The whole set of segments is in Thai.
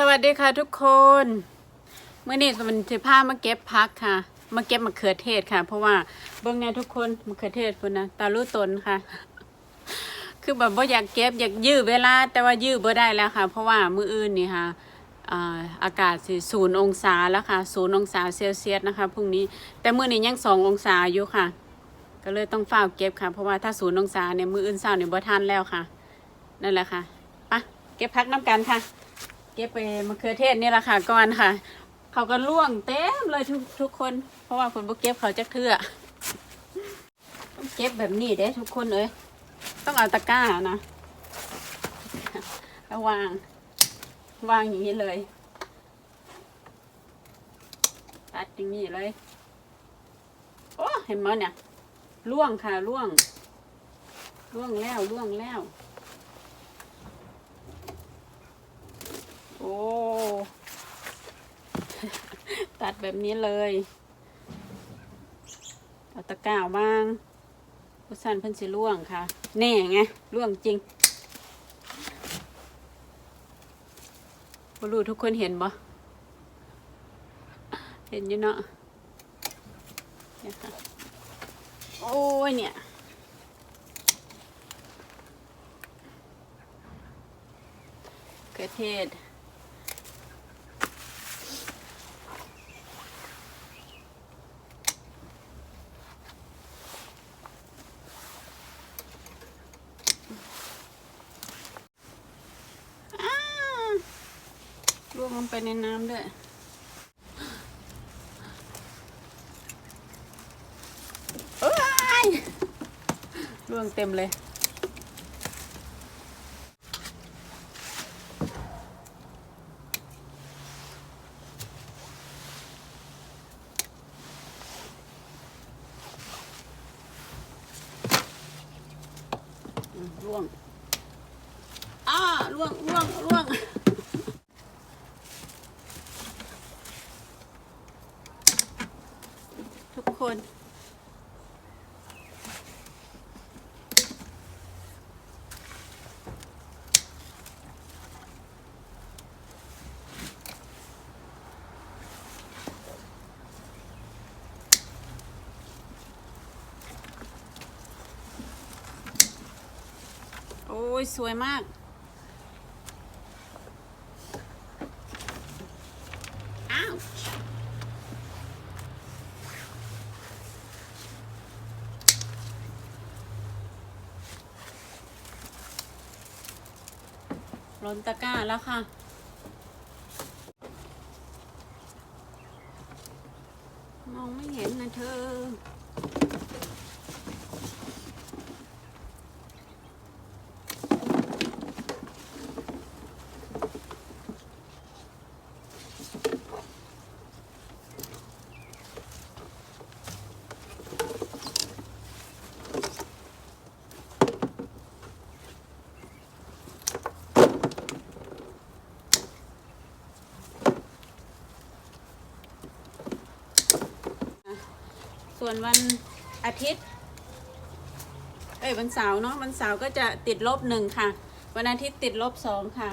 สวัสดีค่ะทุกคนเมื่อนี้มันจะพามาเก็บพักค่ะ มาเก็บมะเขือเทศค่ะ เพราะว่าเบิ่งแน่ทุกคนมะเขือเทศพุ่นนะตาลู่ตนค่ะ คือแบบว่าอยากเก็บอยากยื้อเวลา แต่ว่ายื้อบ่ได้แล้วค่ะ เพราะว่ามืออื่นนี่ค่ะอ่าอากาศสิศูนย์องศาแล้วค่ะศูนย์องศาเซลเซียสนะคะพรุ่งนี้แต่มื้อนี้ยังสององศาอยู่ค่ะ ก็เลยต้องเฝ้าเก็บค่ะ เพราะว่าถ้าศูนย์องศาเนี่ยมืออื่นเช้าเนี่ยบ่ทันแล้วค่ะ นั่นแหละค่ะไปะเก็บพักน้ำกันค่ะ เก็บไปมะเขือเทศนี่แหละค่ะก่อนค่ะ เขาก็ล่วงเต็มเลยทุกทุกคน เพราะว่าคนบ่เก็บเขาจะเทื่อเก็บแบบนี้เด้ทุกคนเอ้ยต้องเอาตะกร้านะแล้ววางวางอย่างนี้เลยตัดอย่างนี้เลยโอ้เห็นมั้ยเนี่ยล่วงค่ะล่วงล่วงแล้วล่วงแล้ว อ้ ตัดแบบนี้เลยเอาตะกร้าวบ้างพุสันเพิ่นสิล่วงค่ะ แน่ไงล่วงจริงบ่รู้ทุกคนเห็นบ่เห็นอยู่เนาะเนี่ยค่ะโอ้ยเนี่ยเกระเทศ อ้าวลวงลงไป ในน้ำด้วย เอ้ยล่วงเต็มเลยอืมล่วง อ้าล่วงล่วงล่วง ทุกคน โอ้ย สวยมาก อ้าวล้นตะกร้าแล้วค่ะ มองไม่เห็นนะเธอ ส่วนวันอาทิตย์ เอ้ยวันเสาร์เนาะวันเสาร์ก็จะติดลบหนึ่งค่ะ วันอาทิตย์ติดลบสองค่ะ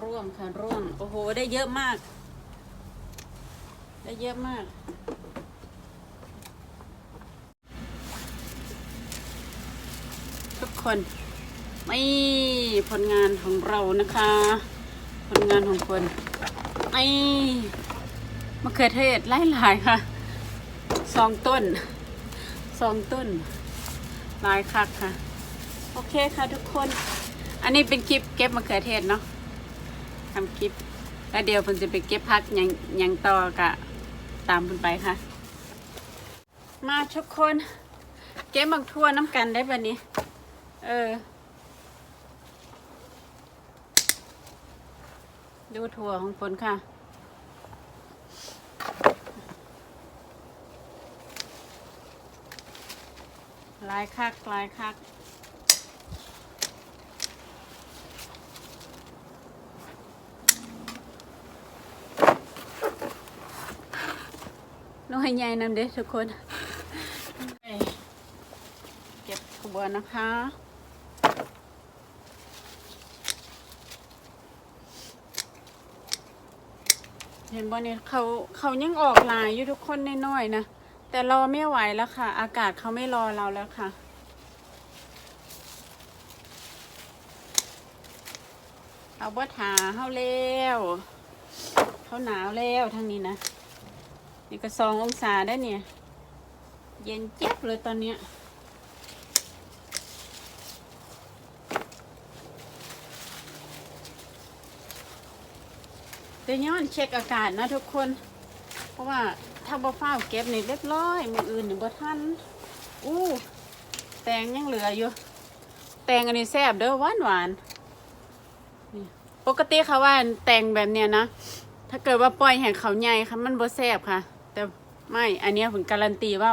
ร่วงค่ะร่วง โอ้โห ได้เยอะมาก ได้เยอะมาก คนไม่ผลงานของเรานะคะ ผลงานของคนไอ้มะเขือเทศหลายค่ะสองต้นสองต้นหลายคักค่ะ โอเคค่ะทุกคน อันนี้เป็นคลิปเก็บมะเขือเทศเนาะทำคลิปแล้วเดี๋ยวผมจะไปเก็บพักยังยังต่อกะตามคุณไปค่ะ มาทุกคน เก็บมักทั่วน้ำกันได้ปะนี้ เออ ดูถั่วของฝนค่ะ ลายคัก ลายคักน้อยใหญ่นำเด้ทุกคน เก็บขบวนนะคะ เห็นบ่เนี่ยเขาเขายังออกลายอยู่ทุกคนน้อยๆนะ แต่รอไม่ไหวแล้วค่ะ อากาศเขาไม่รอเราแล้วค่ะ เอาบ่ถาเฮาแล้วเขาหนาวแล้วทางนี้นะ นี่ก็สององศาได้เนี่ย เย็นเจี๊ยบเลยตอนเนี้ย เดี๋ยวย้อนเช็คอากาศนะทุกคน เพราะว่าถ้าบ่ฟ้าวเก็บนี่เรียบร้อยมืออื่นนี่บ่ทันอู้แตงยังเหลืออยู่ แตงอันนี้แซ่บเด้อหวานหวานนี่ปกติเขาว่าแตงแบบเนี้ยนะ ถ้าเกิดว่าปล่อยให้เขาใหญ่ค่ะมันบ่แซ่บค่ะ แต่ไม่อันเนี้ยผมการันตีว่า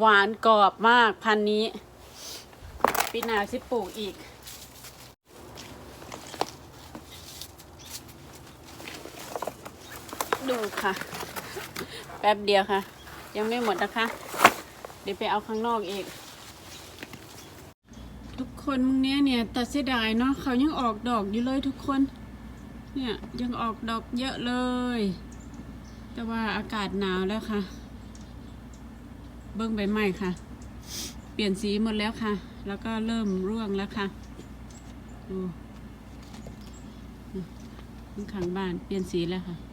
หวานกรอบมากพันนี้ ปีหน้าสิปลูกอีก ดูค่ะ แป๊บเดียวค่ะ ยังไม่หมดนะคะ เดี๋ยวไปเอาข้างนอกอีก ทุกคนมึงเนี้ยเนี่ยแต่เสียดายเนาะเขายังออกดอกอยู่เลยทุกคน เนี่ยยังออกดอกเยอะเลย แต่ว่าอากาศหนาวแล้วค่ะ เบิ้งใบไม้ค่ะ เปลี่ยนสีหมดแล้วค่ะ แล้วก็เริ่มร่วงแล้วค่ะดูข้างบ้านเปลี่ยนสีแล้วค่ะ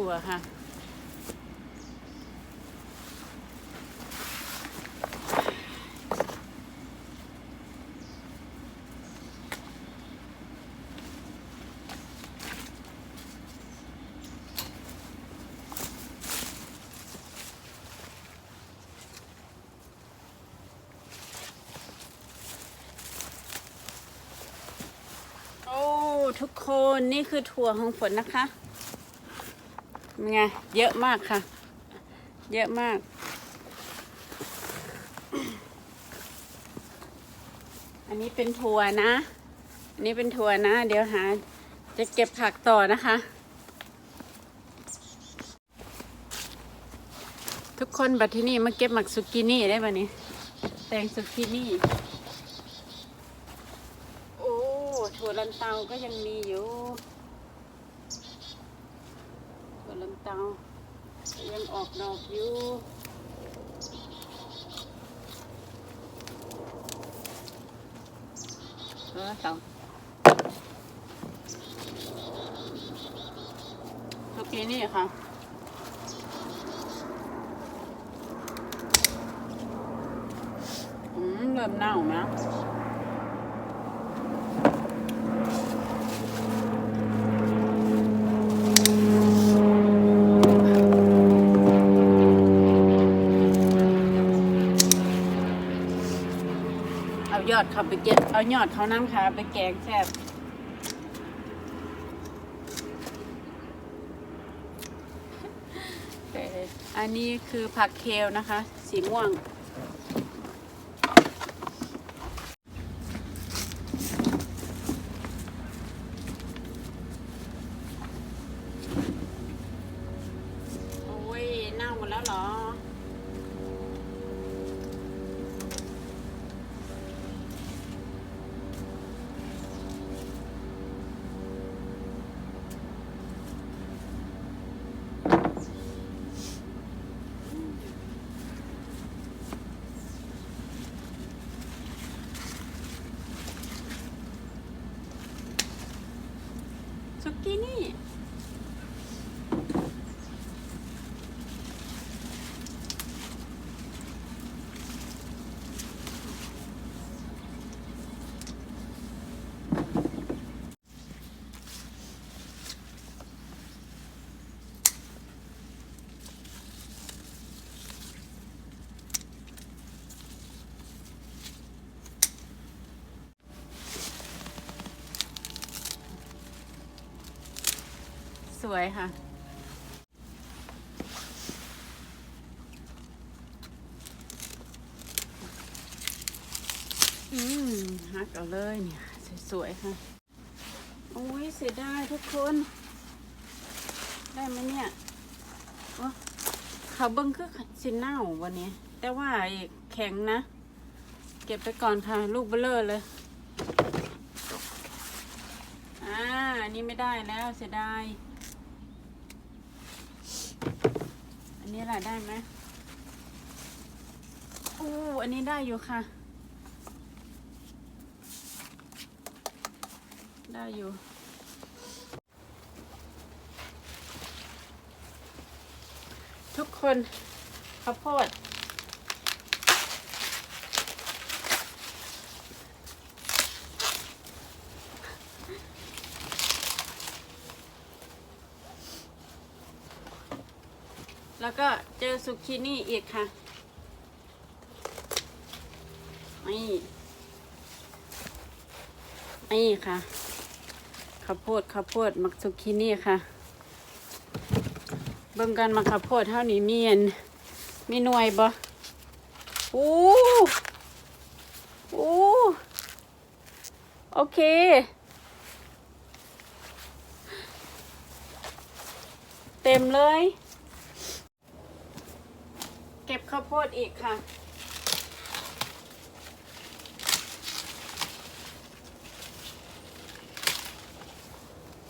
ัวค่ะโอ้ทุกคนนี่คือถั่วของฝนนะคะ ไงเยอะมากค่ะ เยอะมาก อันนี้เป็นถั่วนะ อันนี้เป็นถั่วนะ เดี๋ยวหา จะเก็บผักต่อนะคะ ทุกคนบัดที่นี่มาเก็บหมักซุกินี่ได้ป่ะนี้แตงซุกินี่ โอ้ถั่วลันเตาก็ยังมีอยู่ ถั่วลัน เตายังออกดอกอยู่เออเตาทุกทีนี่ค่ะอืมเริ่มเน่านะเอดเขาไปเก็บเอายอดเขาน้ำขาไปแกงแซ่บเอออันนี้คือผักเคลนะคะ สีม่วง โอ้ยเน่าหมดแล้วเหรอ วยค่ะ อืมฮักเอาเลยเนี่ย สวยๆค่ะ โอ้ยเสียดายทุกคน ได้ไหมเนี่ยโอ้เขาเบิ้งคือสินเน่าวันนี้ แต่ว่าแข็งนะ เก็บไปก่อนค่ะ ลูกเบลเลอร์เลยอ่า อันนี้ไม่ได้แล้วเสียดาย อั นนี้แหละได้ไหมอู้อันนี้ได้อยู่ค่ะ ได้อยู่ทุกคนข้าวโพด แล้วก็เจอซุกินี่อีกค่ะ นี่นี่ค่ะข้าวโพดข้าวโพดมักซุกินี่ค่ะ เบิ่งกันมาข้าวโพดเท่านี้มีอันมีหน่วยบ่อู้อู้โอเคเต็มเลย เก็บข้าวโพดอีกค่ะ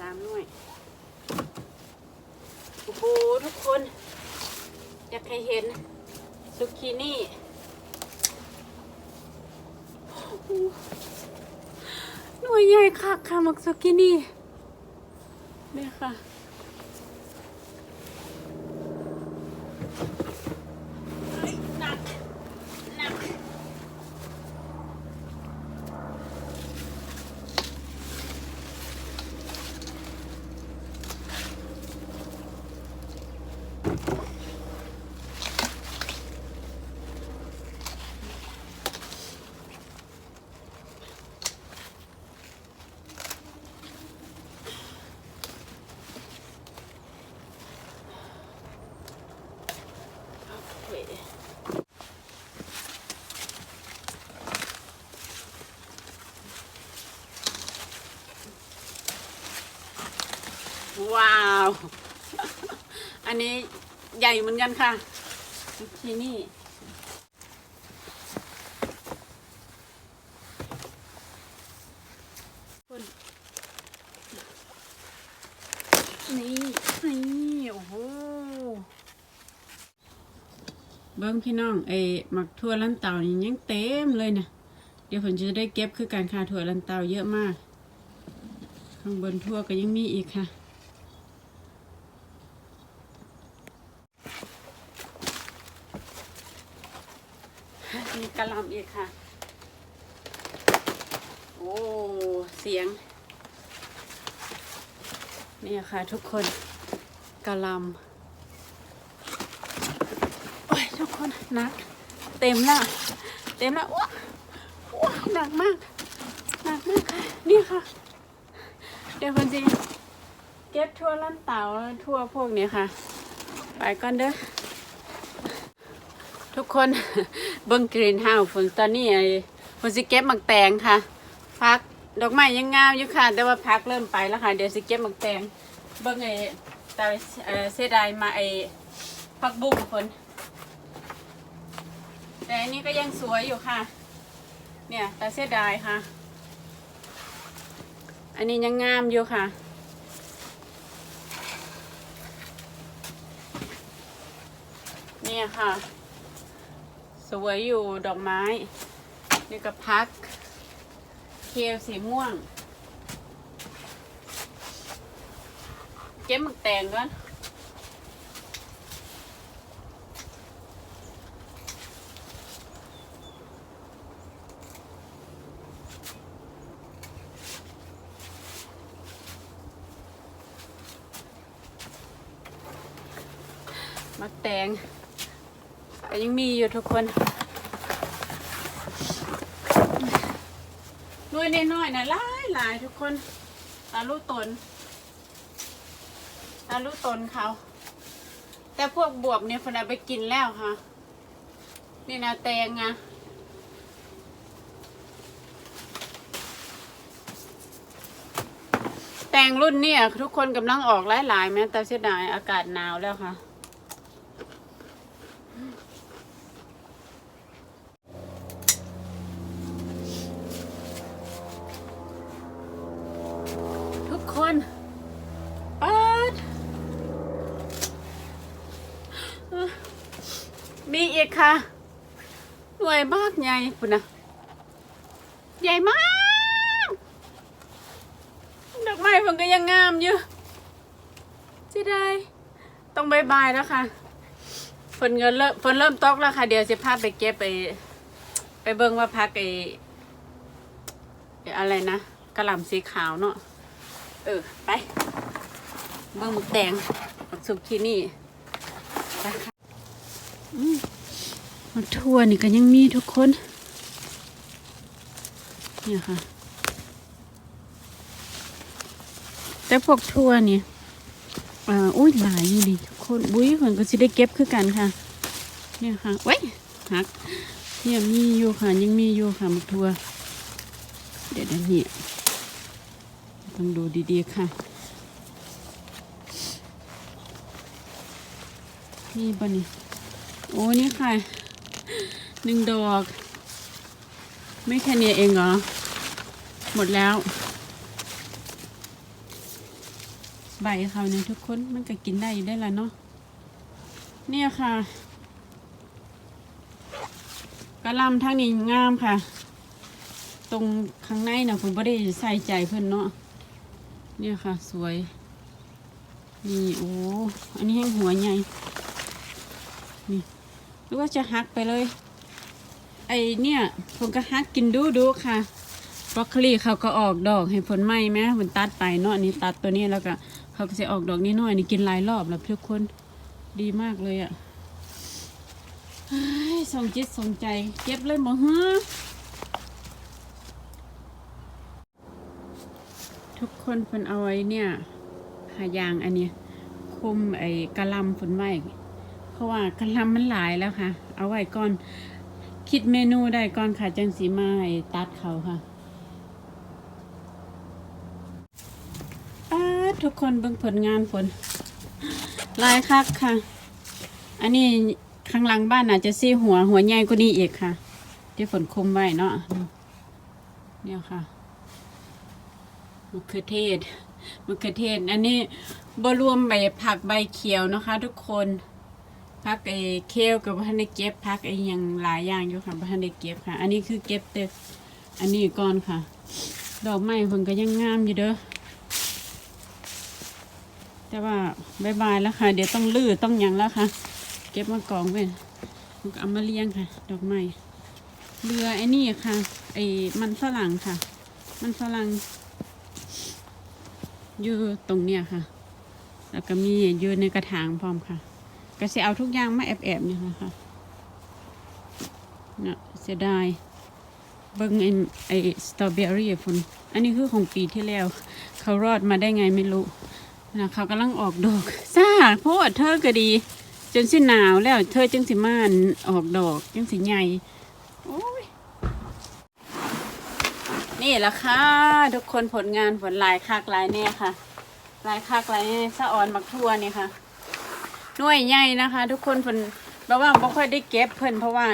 ตามหน่วย โอ้โหทุกคน อยากให้เห็นซุกินี่โอ้โหน่วยใหญ่คักค่ะมักซุกินี่เนี่ยค่ะ ว้าว อันนี้ใหญ่เหมือนกันค่ะ ที่นี่คุณนี่นี่โอ้โหเบิ้งพี่น้องไอ้หมักทั่วลันเตานี่ยังเต็มเลยนะเดี๋ยวผมจะได้เก็บคือการคาถั่วลันเตาเยอะมาก ข้างบนทั่วก็ยังมีอีกค่ะ มีกระหลำ อีกค่ะ โอ้ เสียง นี่ค่ะทุกคนกระลำโอ้ยทุกคนหนัก เต็มแล้ว เต็มแล้วว้าว้าหนักมาก หนักมากค่ะ นี่ค่ะ เดี๋ยวคนจีเก็บทั่วลั่นเตาทั่วพวกนี้ค่ะ ไปก่อนเด้อทุกคน เบิ้งกรีนเฮาฝนตอนนี้ไอ้ฝนสิเก็บหมักแตงค่ะพักดอกไม้ยังงามอยู่ค่ะ แต่ว่าพักเริ่มไปแล้วค่ะ เดี๋ยวสิเก็บหมักแตงเบิ้งไอ้ตาเออเสียดายมาไอ้ผักบุ้งคนแต่อันนี้ก็ยังสวยอยู่ค่ะ เนี่ยแต่เสียดายค่ะ อันนี้ยังงามอยู่ค่ะเนี่ยค่ะ วยอยู่ดอกไม้ นี่ก็พัก เคียสีม่วง เก็บหมึกแตงก่อนมักแตง ก็ยังมีอยู่ทุกคนหน่วยน้อยๆนะหลายหลายๆทุกคนตาลูกตนตาารู้ตนเขา แต่พวกบวบเนี่ยฝนเอาไปกินแล้วค่ะ นี่นะแตงอะแตงรุ่นเนี่ยทุกคนกำลังออกหลายๆแม้แต่เสียดายอากาศหนาวแล้วค่ะ ทุกคนเปิดเอ้อมีอีกค่ะหน่วยมากใหญ่ปุ่นนะใหญ่มากดอกไม้มันก็ยังงามอยู่จะได้ต้องบายบายแล้วค่ะฝนเงินเริ่มฝนเริ่มตกแล้วค่ะ เดี๋ยวจะพาไปเก็บไป ไปเบิ่งว่าพักไอ้ไอ้อะไรนะกระหล่ำสีขาวเนาะ เออ ไป เบิ่งหมึกแดงสุกี้นี่ไปค่ะมันทั่วนี่ก็ยังมีทุกคน เนี่ยค่ะ แต่พวกทั่วนี่อ่าอุ้ยหลายอยู่ดิทุกคนบุ้ยคนก็สิได้เก็บคือกันค่ะ เนี่ยค่ะเว้ยหัก เนี่ยมีอยู่ค่ะ ยังมีอยู่ค่ะมึกทั่วเดี๋ยวเดี๋ยวนี่ ต้องดูดีๆค่ะ นี่ปะนี่ โอ้นี่ค่ะ หนึ่งดอก ไม่แค่นี้เองเหรอ หมดแล้ว ใบเขาเนี่ยทุกคน มันก็กินได้อยู่ได้ละเนาะ เนี่ยค่ะกระลำทางนี้งามค่ะ ตรงข้างในน่ะผมไม่ได้ใส่ใจเพื่อนเนาะ เนี่ยค่ะสวย นี่โอ้ อันนี้แห้งหัวใหญ่ นี่หรือว่าจะหักไปเลย ไอเนี่ยผมก็หักกินดูดูค่ะบรอกโคลีเขาก็ออกดอกให้ผลไหม้ไหมมันตัดไปเนาะอันนี้ตัดตัวนี้แล้วก็เขาก็จะออกดอกนิดหน่อยนี่กินหลายรอบแล้วทุกคนดีมากเลยอะ่ะส่งจิตส่งใจ เก็บเลยหมอฮะ ทุกคนเพิ่นเอาไว้เนี่ยหายางอันเนี้ยคุมไอ้กะลำฝนไว้เพราะว่ากะลำมันหลายแล้วค่ะ เอาไว้ก่อน คิดเมนูได้ก่อนค่ะจังสีมาให้ตัดเขาค่ะทุกคนเบิ่งผลงานฝนลายคักค่ะ อันนี้ข้างหลังบ้านอาจจะซี่หัวหัวใหญ่กว่านี้อีกค่ะ ที่ฝนคุมไว้เนาะเนี่ยค่ะ มะเขือเทศมะเขือเทศ อันนี้บรวมใบผักใบเขียวนะคะ ทุกคนผักไอ้เคลกับพันได้เก็บผักไอ้ยังหลายอย่างอยู่ค่ะพันได้เก็บค่ะ อันนี้คือเก็บแต่อันนี้ก่อนค่ะ ดอกไม้เพิ่นก็ยังงามอยู่เด้อแต่ว่าบายบายแล้วค่ะ เดี๋ยวต้องลื้อต้องยังแล้วค่ะ เก็บมากองไว้เอามาเลี้ยงค่ะ ดอกไม้เรือไอ้นี่ค่ะไอ้มันฝรั่งค่ะ มันฝรั่ง อยู่ตรงเนี้ยค่ะ แล้วก็มีอยู่ในกระถางพร้อมค่ะ ก็จะเอาทุกอย่างมาแอบๆเนี่ยนะคะเนาะเสียดายเบิ้งไอ้ไอ้สตรอเบอรี่ฝนอันนี้คือของปีที่แล้ว เขารอดมาได้ไงไม่รู้นะเขากำลังออกดอกซ่าโพดเธอก็ดี จนสิหนาวแล้วเธอจังสิมานออกดอกจังสิใหญ่โอ้ย นี่แหละค่ะ ทุกคนผลงานผลลายคักลายเนี่ยค่ะ ลายคักลายเนี่ยสะออนมักทั่วนี่ค่ะหน่วยใหญ่นะคะ ทุกคนเพิ่นแบบว่าบ่ค่อยได้เก็บเพิ่นเพราะว่า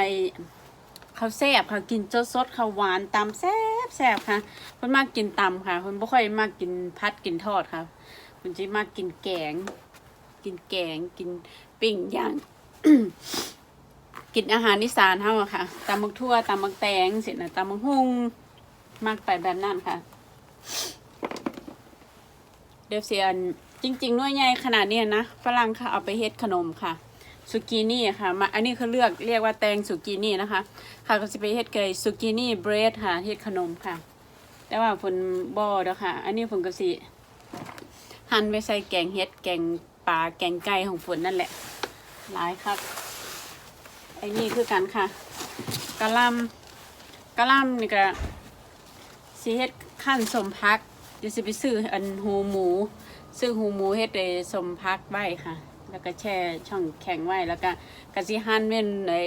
เขาแซ่บค่ะกินสดสดเขาหวานตำแซ่บแซ่บค่ะเพิ่นมากกินตำค่ะเพิ่นบ่ค่อยมากกินพัดกินทอดค่ะเพิ่นจะมากกินแกง กินแกงกินปิ้งย่างกินอาหารอีสานเฮาอะค่ะตำมักทั่วตำมักแตงสินะตำมักฮุง มากไปแบบนั้นค่ะ เดี๋ยวเสียนจริงๆหน้วยใหญ่ขนาดเนี้ยนะฝรั่งค่ะเอาไปเฮ็ดขนมค่ะสุกินี่ค่ะมาอันนี้เขาเลือกเรียกว่าแตงสุกินี่นะคะ ค่ะก็จะไปเฮ็ดเกยสุกินี่เบรดค่ะเฮ็ดขนมค่ะ แต่ว่าผลบ่อเด้อค่ะ อันนี้ผลก็สิหั่นไปใส่แกงเฮ็ดแกงปลาแกงไก่ของฝนนั่นแหละหลายครับไอ้นี่คือกันค่ะกะหลำกะหลำนี่ก็ สิเฮ็ดขั้นสมพักเดี๋ยวสิไปซื้ออันหูหมู ซื้อหูหมูเฮ็ดไอ้สมพักไว้ค่ะ แล้วก็แช่ช่องแข็งไว้แล้วก็กะสิหั่นเว้นไอ้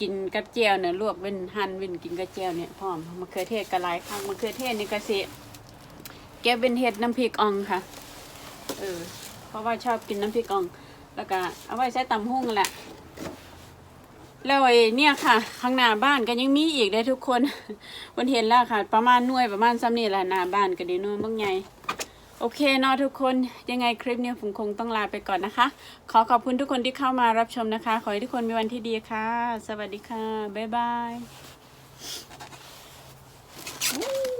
กินกับเจียวเนี่ยลวกเว้นหั่นเว้นกินกับเจียวเนี่ยพร้อมมะเขือเทศก็หลายครั้งมะเขือเทศนี่ก็สิเก็บเป็นเฮ็ดน้ำพริกอ่องค่ะเออเพราะว่าชอบกินน้ำพริกอ่อง แล้วก็เอาไว้ใช้ตำหุ่งแหละ แล้วไอ้เนี่ยค่ะ ข้างหน้าบ้านก็ยังมีอีกได้ทุกคนวันเห็นแล้วค่ะ ประมาณหน่วยประมาณซ้ำนี่แหละหน้าบ้านก็ดีหน่วยบางไงโอเคเนาะทุกคนยังไงคลิปนี้ผมคงต้องลาไปก่อนนะคะ ขอขอบคุณทุกคนที่เข้ามารับชมนะคะ ขอให้ทุกคนมีวันที่ดีค่ะ สวัสดีค่ะ บ๊ายบาย